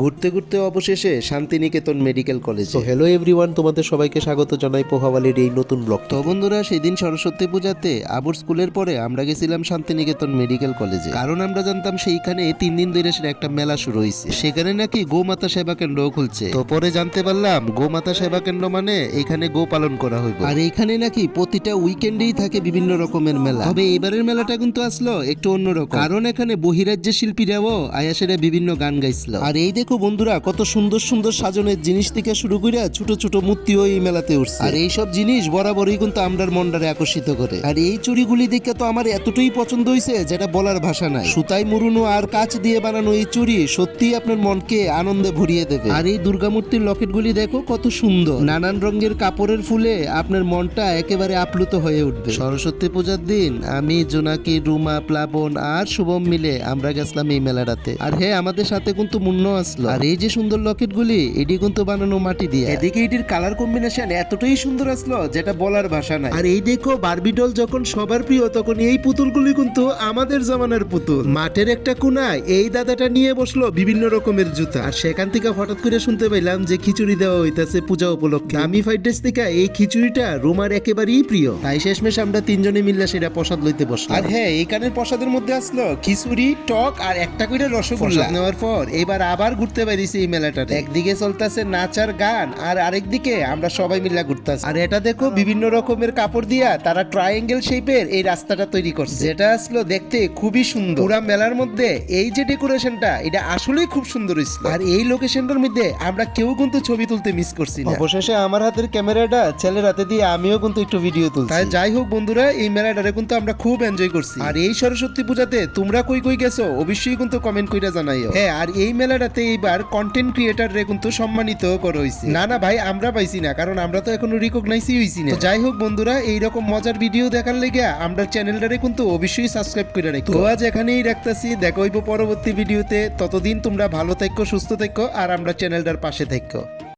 ঘুরতে ঘুরতে অবশেষে শান্তিনিকেতন মেডিকেল কলেজ। তো হ্যালো এভরিওয়ান তোমাদের সবাইকে স্বাগত জানাই পোহাওয়ালির এই নতুন ব্লগ তো। বন্ধুরা সেদিন সরস্বতী পূজাতে আবুর স্কুলের পরে আমরা গেছিলাম শান্তিনিকেতন মেডিকেল কলেজে। কারণ আমরা জানতাম সেইখানে তিন দিন ধরে সেটা একটা মেলা শুরু হয়েছে সেখানে নাকি গোমাতা সেবা কেন্দ্র খুলছে। তো পরে জানতে পারলাম গোমাতা সেবা কেন্দ্র মানে এখানে গো পালন করা হইব। আর এখানে নাকি প্রতিটা উইকেন্ডেই থাকে বিভিন্ন রকমের মেলা। তবে এবারের মেলাটা কিন্তু আসলো একটু অন্যরকম। কারণ এখানে বহিরাজ্যের শিল্পীরাও আয়াসেরা বিভিন্ন গান গাইছিল। আর এই দেখো বন্ধুরা, কত সুন্দর সুন্দর সাজনের জিনিস থেকে শুরু করে ছোট ছোট মূর্তিও এই মেলাতে উঠছে। আর এই সব জিনিস বরাবরই কিন্তু আমরার মনটারে আকর্ষিত করে। আর এই চুড়িগুলি দেখে তো আমার এতটাই পছন্দ হয়েছে যেটা বলার ভাষা নাই। সুতাই মুরুনো আর কাচ দিয়ে বানানো এই চুড়ি সত্যি আপনার মনকে আনন্দে ভরিয়ে দেবে। আর এই দুর্গামূর্তির লকেটগুলি দেখো কত সুন্দর। নানান রঙের কাপড়ের ফুলে আপনার মনটা একেবারে আপ্লুত হয়ে উঠবে। সরস্বতী পূজার দিন আমি, জোনাকি, রুমা, প্লাবন আর শুভম মিলে আমরা গেছিলাম এই মেলাটাতে। আর হ্যাঁ আমাদের সাথে কিন্তু মুন্ন আসলো। আর এই যে সুন্দর লকেটগুলি এটি কিন্তু বানানো মাটি দিয়ে। এদিকে এটির কালার কম্বিনেশন এতটাই সুন্দর আসলো যেটা বলার ভাষা নাই। আর এই দেখো বারবি ডল যখন সবার প্রিয় তখন এই পুতুলগুলি কিন্তু আমাদের জামানার পুতুল। মাঠের একটা কোনায় এই দাদাটা নিয়ে বসল বিভিন্ন রকমের জুতা। আর সেখান থেকে হঠাৎ করে শুনতে পাইলাম যে খিচুড়ি দেওয়া হইতাছে পূজা উপলক্ষে। আমি ফাইভ ডেজ থেকে এই খিচুড়িটা রোমার একেবারেই প্রিয়। তাই শেষমেশ আমরা তিনজনে মিললে সেটা প্রসাদ লইতে বসলাম। আর হ্যাঁ এইখানের প্রসাদের মধ্যে আসলো খিচুড়ি টক আর একটা করে রসগোল্লা। নেওয়ার পর এবার আবার ঘুরতে পারিছি এই মেলাটাতে। একদিকে চলতেছে নাচার গান আর আরেকদিকে আমরা সবাই মিলে ঘুরতেছি। আর এটা দেখো বিভিন্ন রকমের কাপড় দিয়া তারা ট্রায়াঙ্গেল শেপের এই রাস্তাটা তৈরি করছে। যেটা আসলো দেখতে খুবই সুন্দর। পুরা মেলার মধ্যে এই যে ডেকোরেশনটা এটা আসলেই খুব সুন্দর হয়েছিল। আর এই লোকেশনটার মধ্যে আমরা কেউ কিন্তু ছবি তুলতে মিস করছি না। অবশেষে আমার হাতের ক্যামেরাটা ছেলের হাতে দিয়ে আমিও কিন্তু একটু ভিডিও তুলছি। তাই যাই হোক বন্ধুরা এই মেলাটারে কিন্তু আমরা খুব এনজয় করছি। আর এই সরস্বতী পূজাতে তোমরা কই কই গেছো অবশ্যই কিন্তু কমেন্ট কইরা জানাইও। হ্যাঁ আর এই মেলাটাতে এইবার কন্টেন্ট ক্রিয়েটাররে কিন্তু সম্মানিত করা হয়েছে না না ভাই আমরা পাইছি না কারণ আমরা তো এখনও রিকগনাইজই হইছি না। যাই হোক বন্ধুরা এইরকম মজার ভিডিও দেখার লেগে আমরা চ্যানেলটারে কিন্তু অবশ্যই সাবস্ক্রাইব করে রাখো। তো আজ এখানেই রাখতাছি দেখা হইব পরবর্তী ভিডিওতে ততদিন তোমরা ভালো থাকো সুস্থ থাকো আর আমরা চ্যানেলটার পাশে থাকো।